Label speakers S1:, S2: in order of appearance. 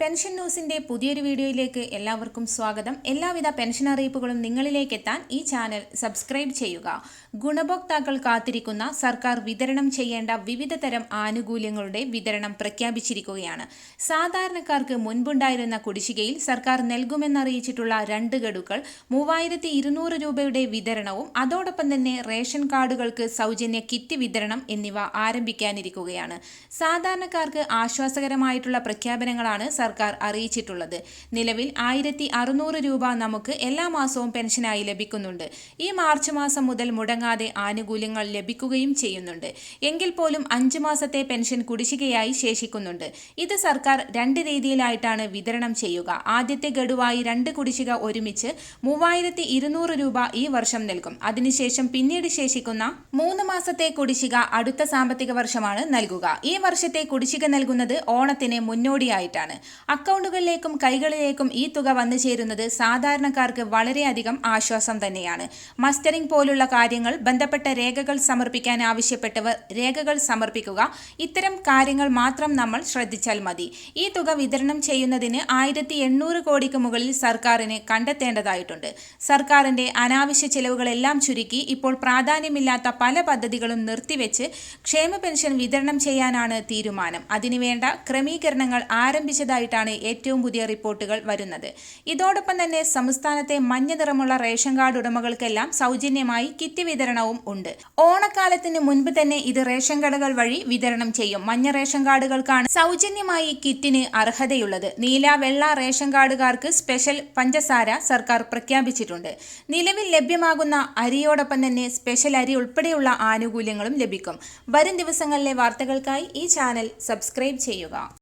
S1: Pension ന്യൂസിന്റെ പുതിയൊരു വീഡിയോയിലേക്ക് എല്ലാവർക്കും സ്വാഗതം. എല്ലാവിധ പെൻഷൻ അറിയിപ്പുകളും നിങ്ങളിലേക്ക് എത്താൻ ഈ ചാനൽ സബ്സ്ക്രൈബ് ചെയ്യുക. ഗുണഭോക്താക്കൾ കാത്തിരിക്കുന്ന സർക്കാർ വിതരണം ചെയ്യേണ്ട വിവിധ തരം ആനുകൂല്യങ്ങളുടെ വിതരണം പ്രഖ്യാപിച്ചിരിക്കുകയാണ്. സാധാരണക്കാർക്ക് മുൻപുണ്ടായിരുന്ന കുടിശ്ശികയിൽ സർക്കാർ നൽകുമെന്നറിയിച്ചിട്ടുള്ള രണ്ട് ഗഡുക്കൾ മൂവായിരത്തി ഇരുന്നൂറ് രൂപയുടെ വിതരണവും അതോടൊപ്പം തന്നെ റേഷൻ കാർഡുകൾക്ക് സൗജന്യ കിറ്റ് വിതരണം എന്നിവ ആരംഭിക്കാനിരിക്കുകയാണ്. സാധാരണക്കാർക്ക് ആശ്വാസകരമായിട്ടുള്ള പ്രഖ്യാപനങ്ങളാണ് സർക്കാർ അറിയിച്ചിട്ടുള്ളത്. നിലവിൽ ആയിരത്തി അറുന്നൂറ് രൂപ നമുക്ക് എല്ലാ മാസവും പെൻഷനായി ലഭിക്കുന്നുണ്ട്. ഈ മാർച്ച് മാസം മുതൽ മുടങ്ങാതെ ആനുകൂല്യങ്ങൾ ലഭിക്കുകയും ചെയ്യുന്നുണ്ട്. എങ്കിൽ പോലും അഞ്ച് മാസത്തെ പെൻഷൻ കുടിശ്ശികയായി ശേഷിക്കുന്നുണ്ട്. ഇത് സർക്കാർ രണ്ട് രീതിയിലായിട്ടാണ് വിതരണം ചെയ്യുക. ആദ്യത്തെ ഗഡുവായി രണ്ട് കുടിശ്ശിക ഒരുമിച്ച് മൂവായിരത്തി ഇരുന്നൂറ് രൂപ ഈ വർഷം നൽകും. അതിനുശേഷം പിന്നീട് ശേഷിക്കുന്ന മൂന്ന് മാസത്തെ കുടിശ്ശിക അടുത്ത സാമ്പത്തിക വർഷമാണ് നൽകുക. ഈ വർഷത്തെ കുടിശ്ശിക നൽകുന്നത് ഓണത്തിന് മുന്നോടിയായിട്ടാണ്. അക്കൗണ്ടുകളിലേക്കും കൈകളിലേക്കും ഈ തുക വന്നു ചേരുന്നത് സാധാരണക്കാർക്ക് വളരെയധികം ആശ്വാസം തന്നെയാണ്. മസ്റ്ററിംഗ് പോലുള്ള കാര്യങ്ങൾ ബന്ധപ്പെട്ട രേഖകൾ സമർപ്പിക്കാൻ ആവശ്യപ്പെട്ടവർ രേഖകൾ സമർപ്പിക്കുക. ഇത്തരം കാര്യങ്ങൾ മാത്രം നമ്മൾ ശ്രദ്ധിച്ചാൽ മതി. ഈ തുക വിതരണം ചെയ്യുന്നതിന് ആയിരത്തി എണ്ണൂറ് കോടിക്ക് മുകളിൽ സർക്കാരിന് കണ്ടെത്തേണ്ടതായിട്ടുണ്ട്. സർക്കാരിന്റെ അനാവശ്യ ചെലവുകളെല്ലാം ചുരുക്കി ഇപ്പോൾ പ്രാധാന്യമില്ലാത്ത പല പദ്ധതികളും നിർത്തിവെച്ച് ക്ഷേമ പെൻഷൻ വിതരണം ചെയ്യാനാണ് തീരുമാനം. അതിനുവേണ്ട ക്രമീകരണങ്ങൾ ആരംഭിച്ചതായിട്ടാണ് ഏറ്റവും പുതിയ റിപ്പോർട്ടുകൾ വരുന്നത്. ഇതോടൊപ്പം തന്നെ സംസ്ഥാനത്തെ മഞ്ഞ നിറമുള്ള റേഷൻ കാർഡ് ഉടമകൾക്കെല്ലാം സൗജന്യമായി കിറ്റ് വിതരണവും ഉണ്ട്. ഓണക്കാലത്തിന് മുൻപ് തന്നെ ഇത് റേഷൻ കടകൾ വഴി വിതരണം ചെയ്യും. മഞ്ഞ റേഷൻ കാർഡുകൾക്കാണ് സൗജന്യമായി കിറ്റിന് അർഹതയുള്ളത്. നീല വെള്ള റേഷൻ കാർഡുകാർക്ക് സ്പെഷ്യൽ പഞ്ചസാര സർക്കാർ പ്രഖ്യാപിച്ചിട്ടുണ്ട്. നിലവിൽ ലഭ്യമാകുന്ന അരിയോടൊപ്പം തന്നെ സ്പെഷ്യൽ അരി ഉൾപ്പെടെയുള്ള ആനുകൂല്യങ്ങളും ലഭിക്കും. വരും ദിവസങ്ങളിലെ വാർത്തകൾക്കായി ഈ ചാനൽ സബ്സ്ക്രൈബ് ചെയ്യുക.